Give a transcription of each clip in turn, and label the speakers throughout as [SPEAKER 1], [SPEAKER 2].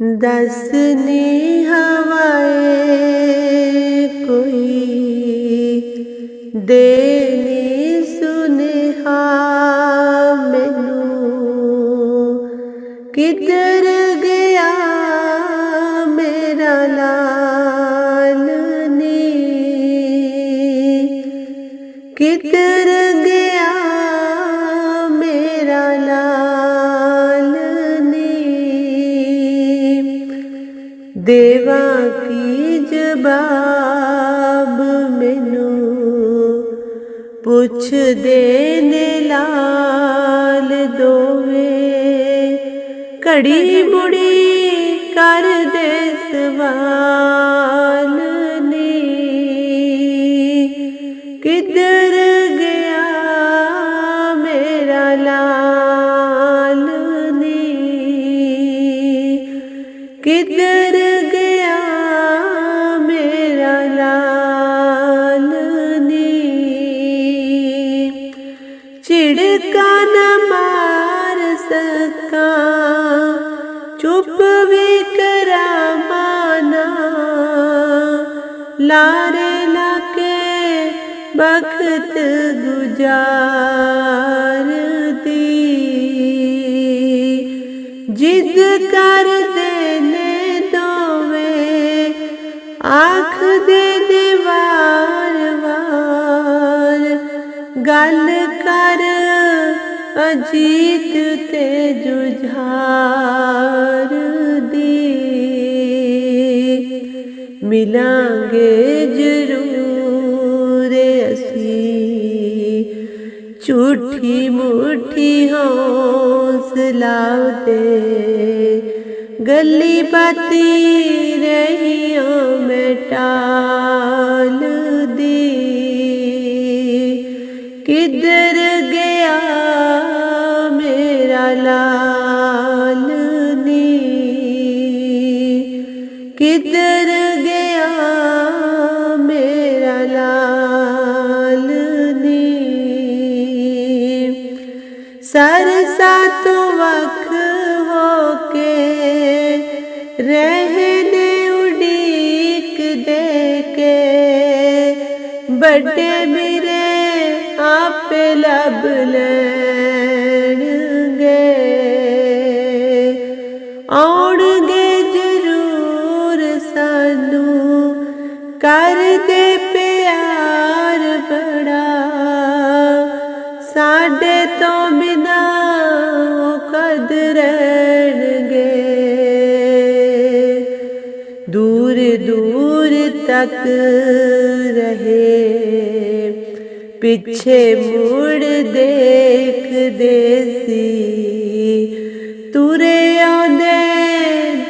[SPEAKER 1] ਦਸਨੀ ਹਵਾਏ ਕੋਈ ਦੇਨੀ ਸੁਨੇਹਾ ਮੈਨੂੰ। ਕਿੱਧਰ ਗਿਆ ਮੇਰਾ ਲਾਲ ਨੀ ਕਿੱਧਰ ਦੇਵਾ ਕੀ ਜਵਾਬ ਮੈਨੂੰ? ਪੁੱਛਦੇ ਨੇ ਲਾਲ ਦੋਵੇ। ਘੜੀ ਮੁੜੀ ਕਰਦੇ ਸਵਾਲ। ਲਾਰੇ ਲਾਕੇ ਬਖਤ ਗੁਜ਼ਾਰਦੀ। ਜਿੱਦ ਕਰਦੇ ਨੇ ਦੋਵੇਂ ਆਖ ਦੇ ਦੇ ਵਾਰ ਵਾਰ ਗੱਲ ਕਰ ਅਜੀਤ ਤੇ ਜੁਝਾਰ। ਮਿਲਾਂਗੇ ਜ਼ਰੂਰ ਅਸੀਂ। ਝੂਠੀ ਮੁੱਠੀ ਹੌਸਲਾ ਦੇ ਗੱਲੀ ਬਾਤੀ ਰਹੀਆਂ ਮੈਂ ਟਾਲ ਦੀ। ਕਿੱਧਰ ਗਿਆ ਮੇਰਾ ਲਾ ਵੱਡੇ ਮੇਰੇ ਆਪੇ ਲੱਭ ਲੈਣਗੇ। ਆਉਣਗੇ ਜ਼ਰੂਰ ਸਾਨੂੰ ਕਰਦੇ ਪਿਆਰ ਬੜਾ। ਸਾਡੇ ਤੋਂ ਬਿਨਾ ਉਹ ਕਦ ਰਹਿਣਗੇ। ਦੂਰ ਦੂਰ ਤੱਕ ਰਹੇ। ਪਿੱਛੇ ਮੁੜ ਦੇਖਦੇ ਸੀ। ਤੁਰੇ ਆਉਂਦੇ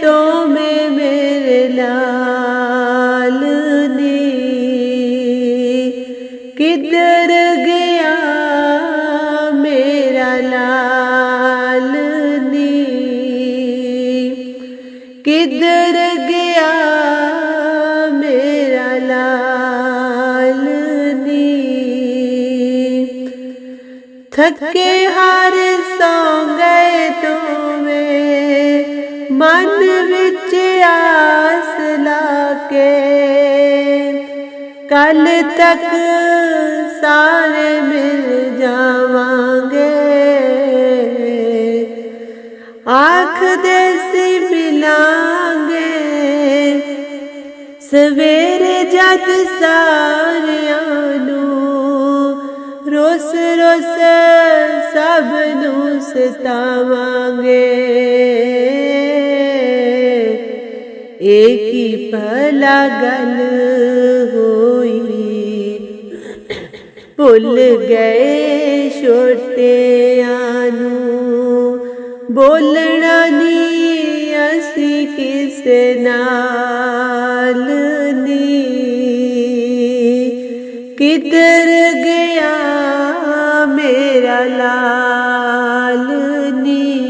[SPEAKER 1] ਦੋਵੇਂ ਮੇਰੇ ਲਾਲ ਨੀ ਕਿੱਧਰ ਗਿਆ ਮੇਰਾ ਲਾਲ ਨੀ ਕਿੱਧਰ ਗਿਆ ਥੱਕੇ ਹਾਰ ਸੌ ਗਏ ਦੋਵੇਂ ਮਨ ਵਿੱਚ ਆਸ ਲਾ ਕੇ ਕੱਲ ਤੱਕ ਸਾਰੇ ਮਿਲ ਜਾਵਾਂਗੇ। ਆਖਦੇ ਸੀ ਮਿਲਾਂਗੇ। ਸਵੇਰੇ ਜਦ ਸਾਰਿਆਂ ਰੋਸ ਸਭ ਨੂੰ ਸਤਾਵਾਂਗੇ ਏਕ ਹੀ ਭਲਾ ਗੱਲ ਹੋਈ। ਭੁੱਲ ਗਏ ਛੋਟਿਆਂ ਨੂੰ। ਬੋਲਣਾ ਨਹੀਂ ਅਸੀਂ ਕਿਸੇ ਨਾਲ ਨੀ। ਕਿੱਧਰ ਗਿਆ ਮੇਰਾ ਨੀ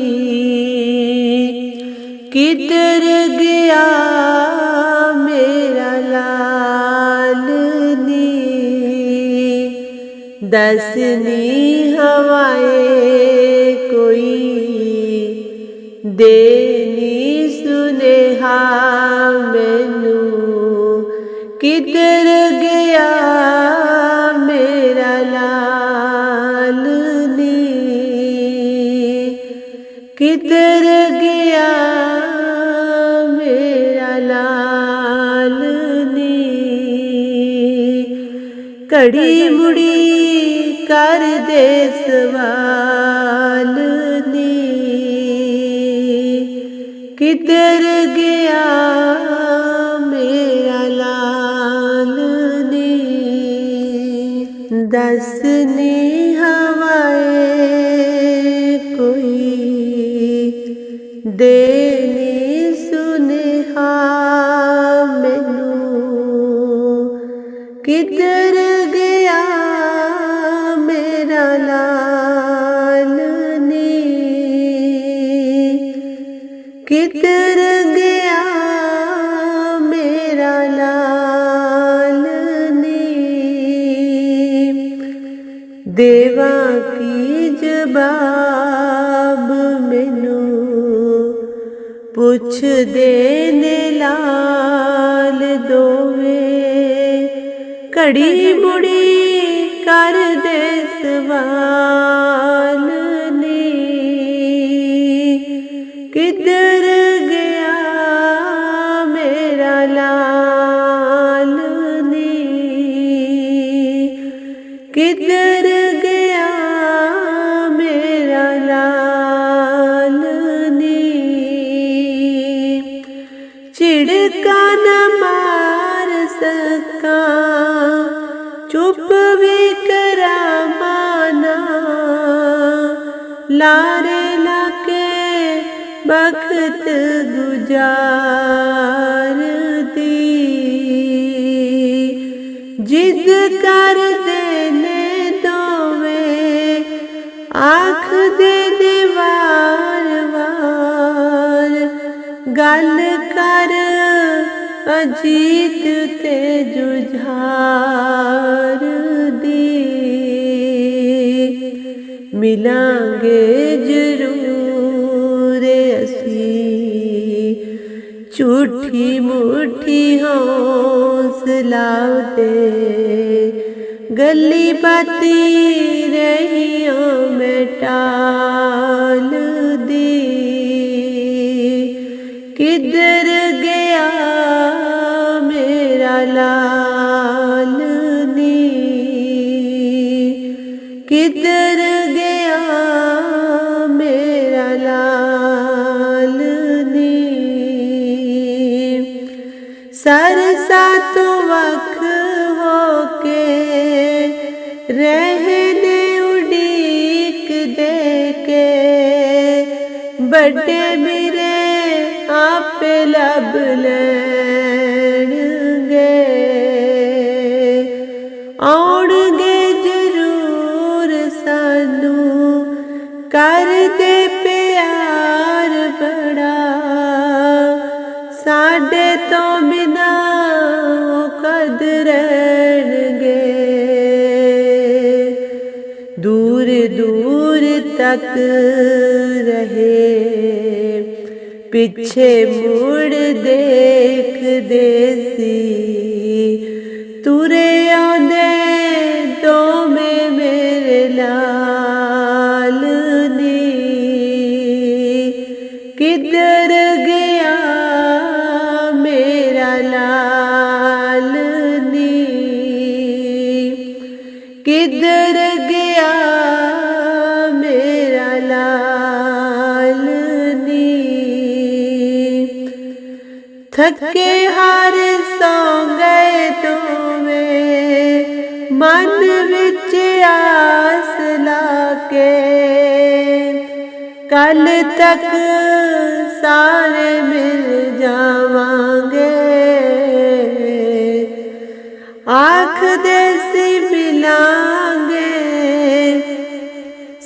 [SPEAKER 1] ਕਿੱਧਰ ਗਿਆ ਮੇਰਾ ਲਾਲ ਨੀ ਦਸਨੀ ਹਵਾਏ ਕੋਈ ਦੇ ਨੀ ਸੁਨੇਹਾ ਮੈਨੂੰ ਕਿੱਧਰ ਕਿੱਧਰ ਗਿਆ ਮੇਰਾ ਲਾਲ ਨੀ ਘੜੀ ਮੁੜੀ ਕਰਦੇ ਸਵਾਲ ਨੀ ਕਿੱਧਰ ਗਿਆ ਮੇਰਾ ਲਾਲ ਨੀ ਦੱਸ ਨੀ ਹਵਾਏ ਦੇਨੀ ਸੁਨੇਹਾ ਮੈਨੂੰ ਕਿੱਧਰ ਗਿਆ ਮੇਰਾ ਲਾਲ ਨੀ ਕਿੱਧਰ ਗਿਆ ਮੇਰਾ ਲਾਲ ਨੀ ਦੇਵਾ ਕੀ ਜਵਾਬ ਪੁੱਛਦੇ ਨੇ ਲਾਲ ਦੋਵੇਂ। ਘੜੀ ਮੁੜੀ ਕਰਦੇ ਸਵਾਲ। ਲਾਰੇ ਲਾਕੇ ਬਖਤ ਗੁਜ਼ਾਰਦੀ। ਜਿੱਦ ਕਰਦੇ ਨੇ ਦੋਵੇਂ ਆਖ ਦੇ ਨੇ ਵਾਰ ਵਾਰ। ਗੱਲ ਕਰ ਅਜੀਤ ਤੇ ਜੁਝਾਰ। ਮਿਲਾਂਗੇ ਜ਼ਰੂਰ ਅਸੀਂ। ਝੂਠੀ ਮੂਠੀ ਹੌਸਲਾ ਦੇ ਗੱਲੀ ਬਾਤੀ ਰਹੀਆਂ ਮੈਂ ਟਾਲ ਦੀ। ਕਿੱਧਰ ਗਿਆ ਮੇਰਾ ਲਾ ਵੱਡੇ ਮੇਰੇ ਆਪੇ ਲੱਭ ਲੈਣਗੇ। ਆਉਣਗੇ ਜ਼ਰੂਰ ਸਾਨੂੰ ਕਰਦੇ ਪਿਆਰ ਬੜਾ। ਸਾਡੇ ਤੋਂ ਬਿਨਾ ਉਹ ਕਦ ਰਹਿਣਗੇ। ਦੂਰ ਦੂਰ ਤੱਕ ਰਹੇ। ਪਿੱਛੇ ਮੁੜ ਦੇਖਦੇ ਸੀ। ਤੁਰੇ ਆਉਂਦੇ ਦੋਵੇਂ ਮੇਰੇ ਲਾਲ ਨੀ ਕਿੱਧਰ ਗਿਆ ਮੇਰਾ ਲਾਲ ਨੀ ਕਿੱਧਰ ਗਿਆ ਥੱਕੇ ਹਾਰ ਸੌ ਗਏ ਦੋਵੇਂ, ਮਨ ਵਿੱਚ ਆਸ ਲਾ ਕੇ ਕੱਲ ਤੱਕ ਸਾਰੇ ਮਿਲ ਜਾਵਾਂਗੇ। ਆਖਦੇ ਸੀ ਮਿਲਾਂਗੇ।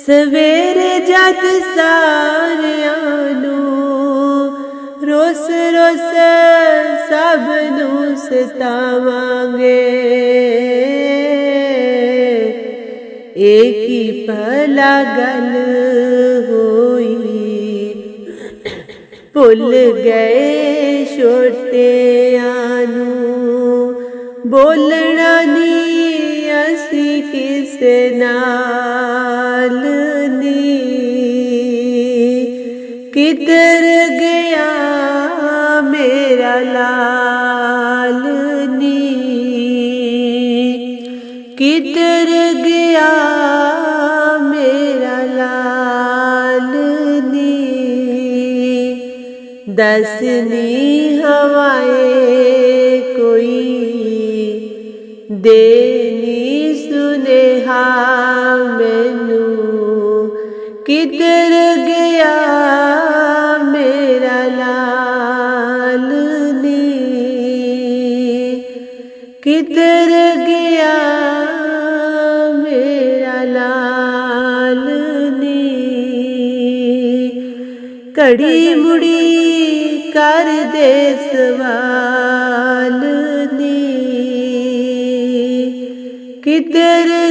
[SPEAKER 1] ਸਵੇਰੇ ਜਦ ਸਾਰੇ ਰੋਸ ਸਭ ਨੂੰ ਸਤਾਵਾਂਗੇ। ਏਕ ਹੀ ਭਲਾ ਗੱਲ ਹੋਈ। ਭੁੱਲ ਗਏ ਛੋਟਿਆਂ ਨੂੰ। ਬੋਲਣਾ ਨਹੀਂ ਅਸੀਂ ਕਿਸੇ ਨਾਲ ਨੀ ਕਿੱਧਰ ਗਿਆ ਮੇਰਾ ਲਾਲ ਨੀ। ਕਿੱਧਰ ਗਿਆ ਮੇਰਾ ਲਾਲ ਨੀ? ਦਸਨੀ ਹਵਾਏ ਕੋਈ। ਦੇਨੀ ਸੁਨੇਹਾ ਮੈਨੂੰ। ਕਿੱਧਰ ਗਿਆ ਮੇਰਾ ਲਾਲ ਨੀ ਘੜੀ ਮੁੜੀ ਕਰਦੇ ਸਵਾਲ ਨੀ ਕਿੱਧਰ